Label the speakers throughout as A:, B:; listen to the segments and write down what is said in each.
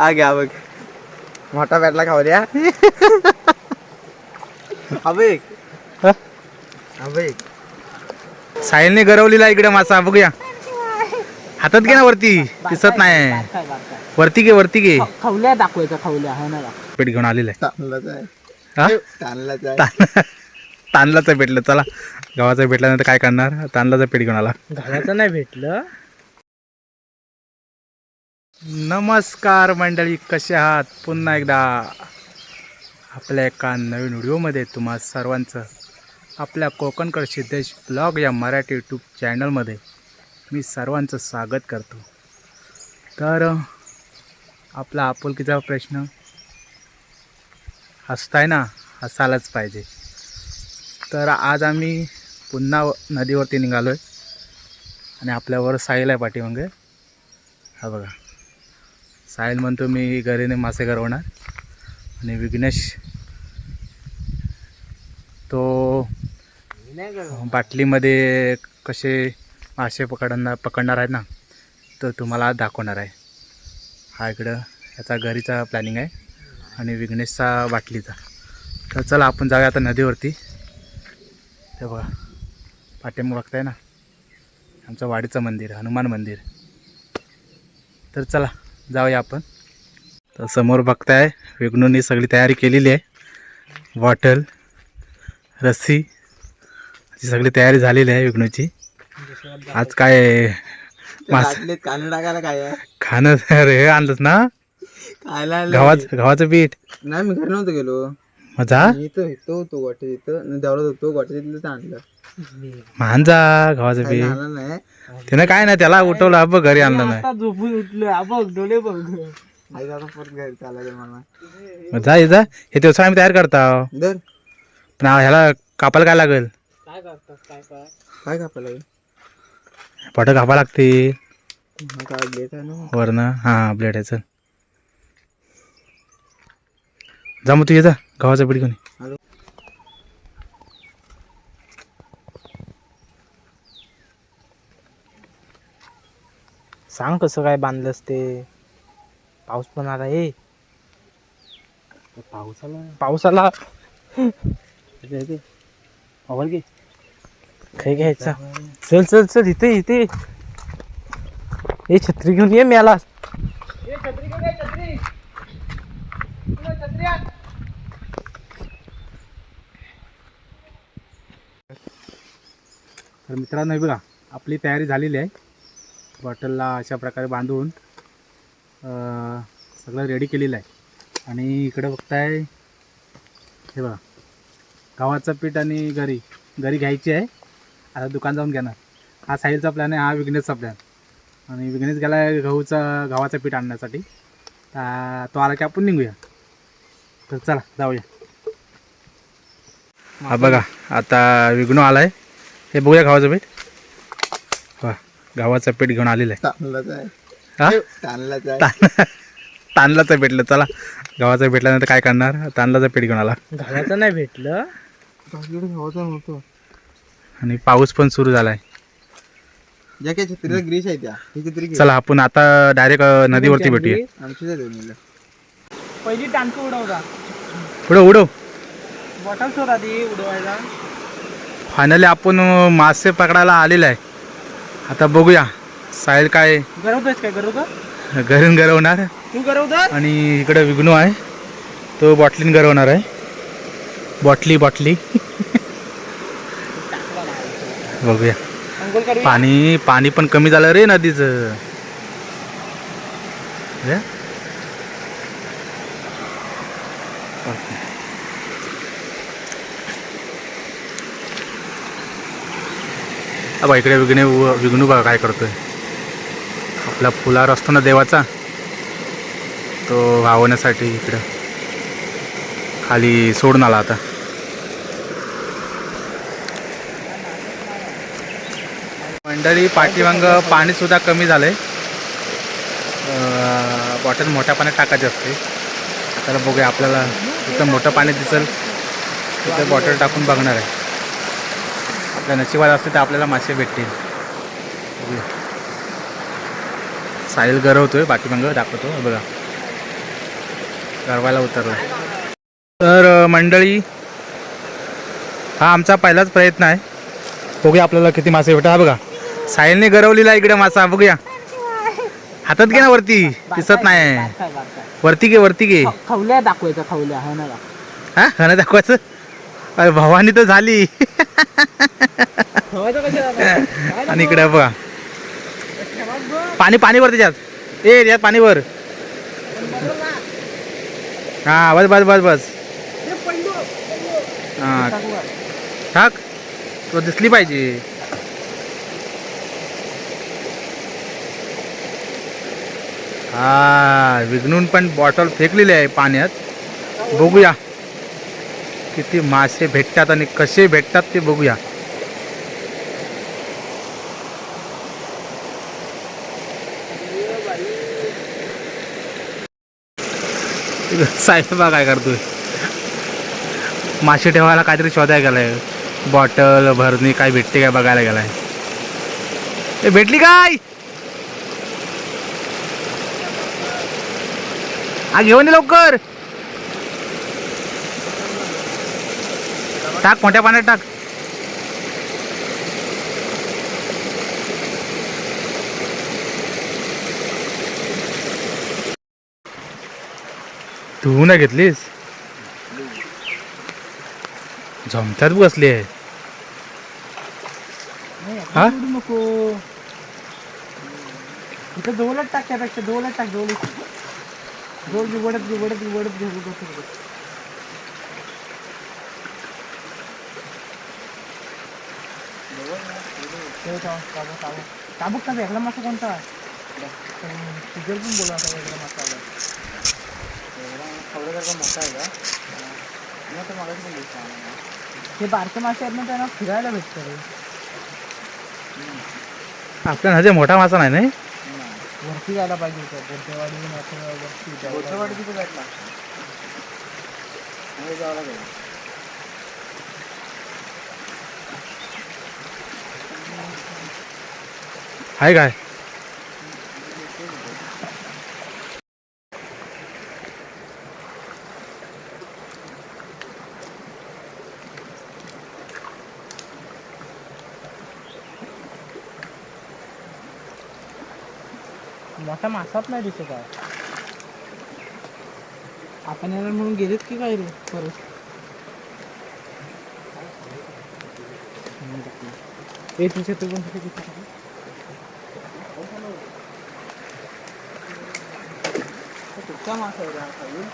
A: हा घ्या बघ मोठा भेटला खाऊ द्या। अबे।
B: हा?
A: अबे।
B: साहिलने गरवलेला इकडे मासा बघूया हातात घे ना वरती दिसत नाही. वरती घे वरती घे.
C: खवल्या दाखवायचं खवल्या. हा ना
B: पेट घेऊन आलेलं
A: तांदलाच आहे.
B: आहे
A: तांदलाच आहे.
B: तान- तांदलाचं भेटलं. चला गव्हाचं भेटल्यानंतर काय करणार? तांदलाचं पेट घेऊन आला.
C: घालायचं नाही भेटलं.
B: नमस्कार मंडळी कसे आहात? पुन्हा एकदा आपल्या एका नवीन व्हिडिओमध्ये तुम्हा सर्वांचं आपल्या कोकणकर सिद्धेश ब्लॉग या मराठी यूट्यूब चॅनलमध्ये मी सर्वांचं स्वागत करतो. तर आपला आपुलकीचा प्रश्न हसताय ना हसायलाच पाहिजे. तर आज आम्ही पुन्हा नदीवरती निघालो आहे आणि आपल्यावर साहिल आहे पाठीमागे. हा बघा. साहिल म्हणतो मी घरीने मासे गरवणार आणि विघ्नेश तो बाटलीमध्ये कसे मासे पकडणार पकडणार आहेत ना तो तुम्हाला दाखवणार आहे. हा इकडं याचा घरीचा प्लॅनिंग आहे आणि विघ्नेशचा बाटलीचा. तर चला आपण जाऊया आता नदीवरती. ते बघा पाठीमाग बघताय ना आमचं वाडीचं मंदिर हनुमान मंदिर. तर चला. जाऊया आपण. तर समोर बघताय विघ्नूंनी सगळी तयारी केलेली आहे. बॉटल रस्सी अशी सगळी तयारी झालेली आहे विघ्नूची. आज काय मास
A: कांदा टाकायला काय
B: खाणं अरे हे आणलंच ना?
A: खायला
B: गव्हाचं गव्हाचं पीठ.
A: नाही मी घरी नव्हतो गेलो.
B: मजा?
A: इथं होतो गोटे तिथं देवळात होतो गोटे तिथलं आणलं.
B: मांजा गव्हाचं पीठ.
A: आणलं नाही.
B: त्यानं काय नाही त्याला उठवलं अब घरी आणलं नाही.
C: आता झोपून उठलो हा बघ डोळे बघ.
A: आई आता परत घरी चालायचं मला
B: मग जा ये जा. हे दिवसा आम्ही तयार करता.
A: दर
B: पण ह्याला कापायला काय लागेल?
C: काय करतात काय काय?
A: काय कापायला
B: पट कापा लागते
A: हा काय आहे ना
B: वरनं हां ब्लेड आहे चल. जा मग तू ये जा. गव्हाचं पीठ घेऊन ये.
A: हॅलो.
C: सांग कसं काय बांधलंस ते. पाऊस पण आला ए
A: पाऊस आला
C: पाऊस आला
A: अवल घे.
C: काय घ्यायचा. चल चल चल इथे इथे. ए छत्री घेऊन ये मला
B: तर मित्रांनो हे बघा आपली तयारी झालेली आहे. बॉटलला अशा प्रकारे बांधून सगळं रेडी केलेलं आहे. आणि इकडं बघताय हे बघा गव्हाचं पीठ आणि घरी घरी घ्यायची आहे. आता दुकान जाऊन घेणार. हा साहिलचा प्लॅन आहे हा विघ्नेशचा प्लॅन आणि विघ्नेश गेला आहे गहूचा गव्हाचं पीठ आणण्यासाठी. तर तो आला की आपण निघूया. तर चला जाऊया. हा बघा आता विघ्नू आला आहे हे बघूया गव्हाचं पीठ. वा गव्हाचं पीठ घेऊन आलेलं
A: तांदलाच आहे.
B: आहे
A: तांदलाच आहे.
B: हा तांदलाचं भेटलं चला. गव्हाचं भेटल्यानंतर काय करणार? तांदलाचं पीठ घेऊन आला.
C: घालायचं नाही भेटलं.
A: खावायचं नव्हतं.
B: आणि पाऊस पण सुरू झाला आहे
A: ज्या काही छत्रीला ग्रीस आहे त्या ही छत्री घे.
B: चला आपण आता डायरेक्ट नदीवरती भेटूया.
A: आमची त्या.
C: पहिली टांकी उडवता
B: पुढं उडव
C: बॉटल सोड आधी उडवायला.
B: फायनली आपण अं, मासे पकडायला आलेलं आहे. आता बघूया. साहिल काय?
C: गरवतोयस काय गरवतो
B: घरून गरवणार.
C: तू गरवतो
B: आणि इकडे विघ्नू आहे. तो बॉटलीन गरवणार आहे. बॉटली बॉटली. बघूया. पाणी पाणी पण कमी झालं रे नदीचं. हे? अबा इकडे विघ्ने विघ्नू बघा काय करतोय. आपला फुलार असतो ना देवाचा तो वाहवण्यासाठी इकडं. खाली सोडून आला आता. मंडळी पाठीमाग पाणीसुद्धा कमी झालं आहे बॉटल मोठ्या पाण्यात टाकायची असते. तर बघूया आपल्याला इथं मोठं पाणी दिसेल. तिथं बॉटल टाकून बघणार आहे. आपल्या नशिबात असते तर आपल्याला मासे भेटतील. साहिल गरवतोय पाठीमांग दाखवतो. बघा. गरवायला उतरला तर मंडळी हा आमचा पहिलाच प्रयत्न आहे. बघूया आपल्याला किती मासे हा बघा. साहिलने गरवलेला इकडे मासा. बघूया. हातात घे ना वरती. दिसत नाही. वरती घे वरती घे.
C: खवल्या दाखवायचं खवल्या. ना.
B: हा? खाणं दाखवायचं? अरे भवानी तर झाली. आणि इकडे बघा. पाणी पाणी वर त्याच्यात. ए त्यात पाणी वर हा बस बस बस बस. हा. ठाक तो दिसली पाहिजे. हा विघ्नून पण बॉटल फेकलेली आहे पाण्यात. बघूया. किती मासे भेटतात आणि कसे भेटतात ते बघूया. साहेबा काय करतोय? मासे ठेवायला काहीतरी शोधायला गेलाय. बॉटल भरणी काय भेटते काय बघायला गेलाय. ए भेटली काय? हा घेऊन ये लवकर. टाक मोठ्या पाण्यात टाक. तू नाही घेतलीस? जमतात बसली आहे हा?
C: नको. इथं जवळच टाक त्यापेक्षा जवळच टाक जवळ जवळ बिवडत बिवडत बिवडत घेऊ बसू काबूक का वेगळा मासा कोणता? तुझ्या पण बोला आता वेगळा मासा आला हे बारके मासे आहेत ना त्यांना फिरायला भेटतं रे.
B: आपल्या नजे मोठा मासा नाही नाही?
C: वरती जायला पाहिजे होतं. बोटेवाडी नाथेवाडी वरती जायला
A: तिथे भेटला जावं लागेल.
B: आहे काय?
C: मोठा मासाच नाही दिसत आहे. आपण याला म्हणून गेलेत की काय रे परत? ए तुझ्या तू पण
A: मासा आहे.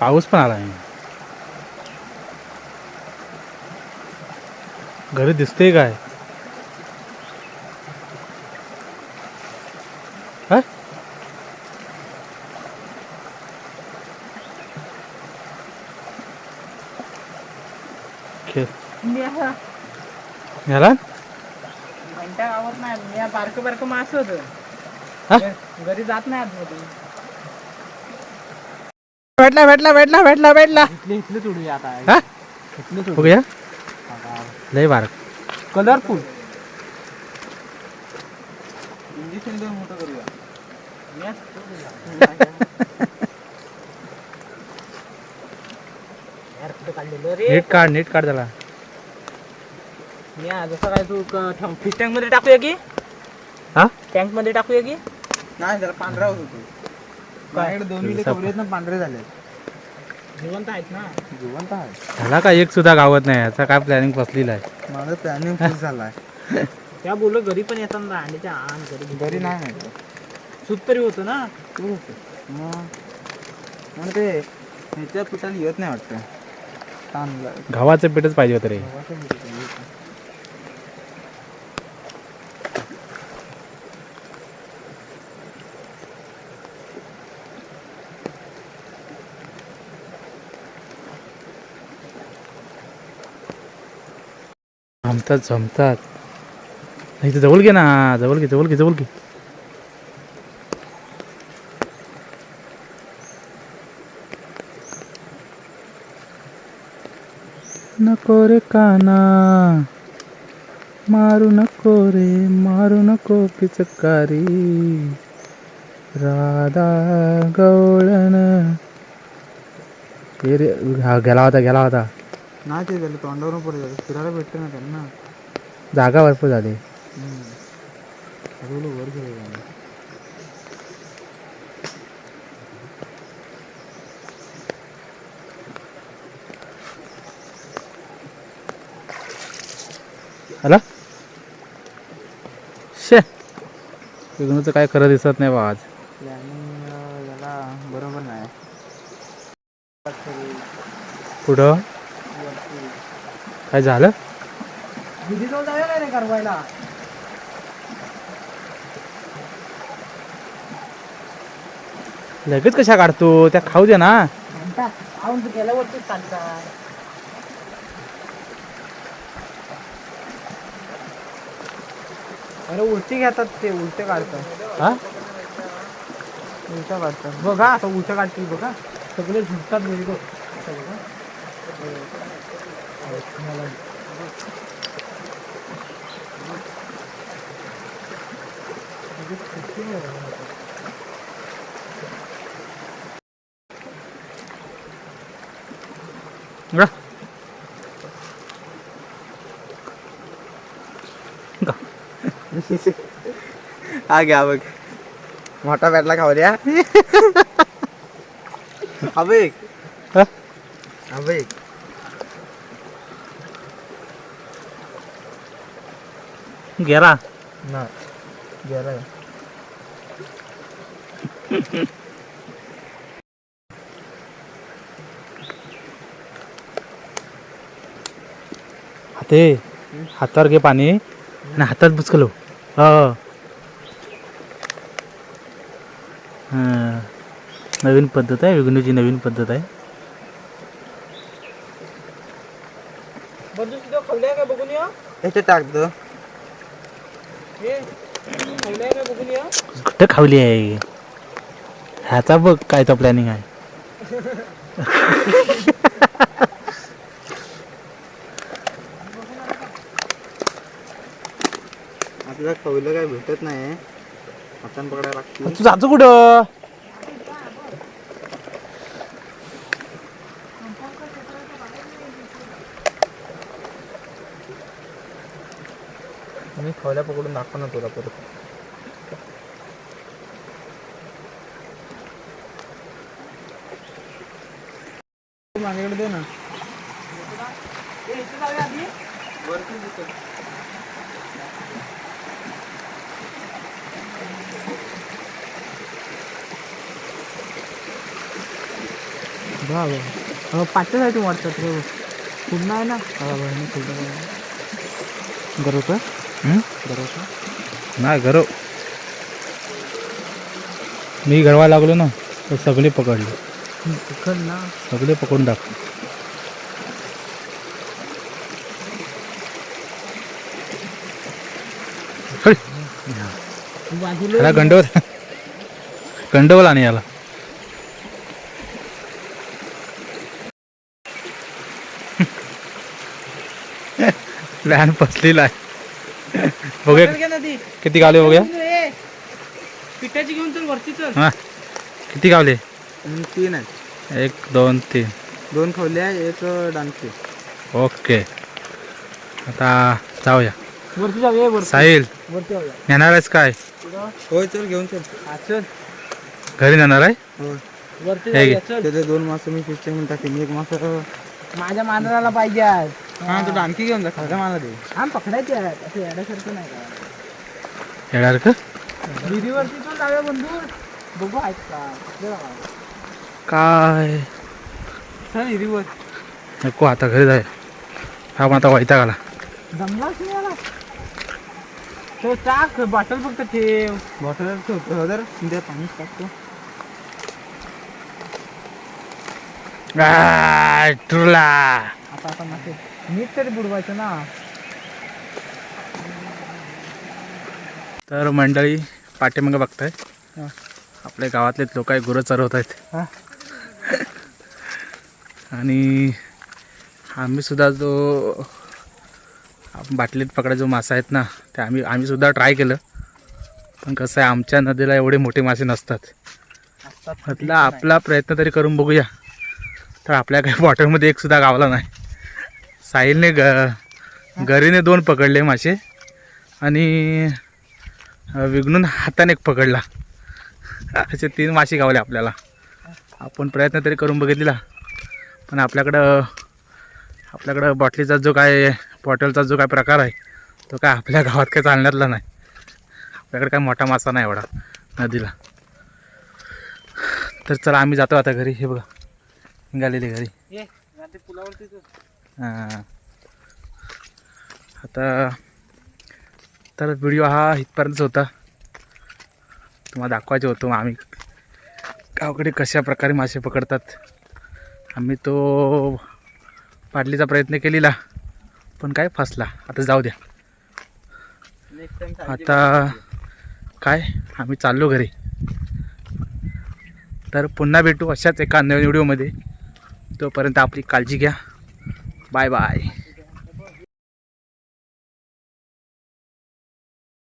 B: पाऊस पण आला घरी दिसते काय? हा? याला
C: घंटा गावात नाही. मी या बारकं बारकं मास होत.
B: हा?
C: घरी जात नाही आतमध्ये.
B: भेटला भेटला भेटला भेटला भेटला.
C: इथले इथले उडूया आता.
B: हा? बघूया. लय बारक.
C: कलरफुल.
A: इंजेक्शन देऊन मोठं करूया
B: नीट काढ नीट काढ त्याला.
C: जसं काय तू फिश टँकमध्ये टाकूया की?
B: हा?
C: टँकमध्ये टाकूया की?
A: नाही त्याला पांढरा होत होतो. माझ्याकडे दोन विले कवरे आहेत ना पांढरे झाले
C: जिवंत आहेत ना.
A: जिवंत आहे
B: ह्याला काय एक सुद्धा गावत नाही याचा काय प्लॅनिंग फसलेला आहे?
A: माझं प्लॅनिंग फुल झालाय.
C: त्या बोललो घरी पण येतात ना आणि त्या आण घरी
A: घरी नाही माहिती
C: सूत तरी होतं ना.
A: तू मग मग ते ह्याच्या पिठाला येत नाही वाटतं. तांदळा
B: गव्हाचं पीठच पाहिजे होतं रे. जमतात जमतात. इथे जवळ घे ना जवळ घे जवळ घे जवळ घे. नको रे काना. मारू नको रे मारू नको पिचकारी. राधा गवळण. रे गेला होता गेला होता.
A: नाही ते झालं तोंडावरून पडत झालं फिरायला भेटतं ना त्यांना.
B: जागा भरपूर झाली.
A: हळूहळू वर गेले
B: हॅलो शे. विघ्नूचं काय खरं दिसत नाही बा आज.
A: प्लॅनिंग याला बरोबर नाही.
B: कुठं? काय झालं?
A: करवायला.
B: लगेच कशा काढतो त्या खाऊ दे ना.
A: अरे उलटी घेतात ते उलटे काढतात.
B: हा?
A: उलटा काढतात. बघा आता उलटा काढतील बघा. सगळे झुकतात बघा. हा घ्या बघ मोठा बॅटला खाऊ द्या अबे
B: हा? गेला
A: ना. गेला
B: हाते हातावर घे पाणी. आणि हातात बुचकलो. हो. हां. नवीन पद्धत आहे विघ्नूची नवीन पद्धत आहे.
A: बंधू तुझं खावल्या काय बघून या. याच्यात टाकतो हे खावल्या काय बघून या
B: कुठं खावली आहे ह्याचा बघ काय तो प्लॅनिंग आहे.
A: आपल्याला खवलं काय भेटत नाही. हातान पकडायला लागते.
B: तू जातो कुठं?
A: मी खवल्या पकडून दाखव ना तुला परत. माझ्याकडे दे ना. साठी वाटतात रे पूर्ण आहे ना. हा? बरोबर
B: नाही घरो. मी घडवा लागलो ना तर सगळे पकडले.
A: तिखट ना.
B: सगळे पकडून टाक. गंडवल गंडवल आणि याला लहान फसलेला आहे.
A: ना ती
B: किती गावले बघूया
A: ए, पिठाची घेऊन चल वरती चल.
B: हा. किती गावले
A: तीन आहे
B: एक दोन तीन.
A: दोन खवल्या एक डान्सचे
B: ओके. आता जाऊया.
A: वरती जाऊया वरती.
B: साहिल
A: वरती जाऊया
B: नेणार आहेस काय?
A: होय चल घेऊन चल. हा चल.
B: घरी नेणार आहे?
A: हो
C: वरती
B: हे.
C: जाऊया, चल.
A: दोन मासे मी फिशचे म्हणून टाकेन. एक मास
C: माझ्या मांजराला पाहिजे आज.
A: हा तू डानकी घेऊन जा खाजा मला दे.
C: हा पकडायचे आहेत असं येण्यासारखं नाही का
B: येणार का
C: विहिरीवरती पण बंधू. बघू आहेत का.
B: काय?
A: चल हिरीवर
B: नको आता घरी जाय. हा मग आता वैताग आला
C: जमलाच नाही तो टाक बॉटल फक्त ठेव.
A: बॉटल जर. पाणी टाकतो
B: आ, टुरला.
C: आता मासे नीट तरी बुडवायचं ना.
B: तर मंडळी पाठीमागं बघताय.
A: हा.
B: आपल्या गावातले लोक आहे गुरं चरवत आहेत.
A: हा.
B: आणि आम्ही सुद्धा जो बाटलीत पकडा जो मासा आहेत ना ते आम्ही आम्ही सुद्धा ट्राय केलं. पण कसं आहे आमच्या नदीला एवढे मोठे मासे नसतात.
A: असतात.
B: म्हटलं आपला प्रयत्न तरी करून बघूया. तर आपल्या काही बॉटलमध्ये एक सुद्धा गावला नाही. साहिलने ग घरीने दोन पकडले मासे आणि विघणून विघ्नून हाताने एक पकडला. असे तीन मासे गावले आपल्याला. आपण प्रयत्न तरी करून बघितलेला. पण आपल्याकडं आपल्याकडं बॉटलीचा जो काय बॉटलचा जो काय प्रकार आहे तो काय आपल्या गावात काय चालण्यातला नाही. आपल्याकडे काय मोठा मासा नाही एवढा नदीला. तर चला आम्ही जातो आता घरी. हे बघा निघालेले घरी.
A: पुलावरती
B: आता तर व्हिडिओ हा इथपर्यंतच होता. तुम्हाला दाखवायचे होतो आम्ही. गावाकडे कशा प्रकारे मासे पकडतात. आम्ही तो पाडलीचा प्रयत्न केलेला पण काय फसला. आता जाऊ द्या. आता काय? आम्ही चाललो घरी. तर पुन्हा भेटू अशाच एका नवीन व्हिडिओमध्ये तोपर्यंत आपली काळजी घ्या. Bye-bye.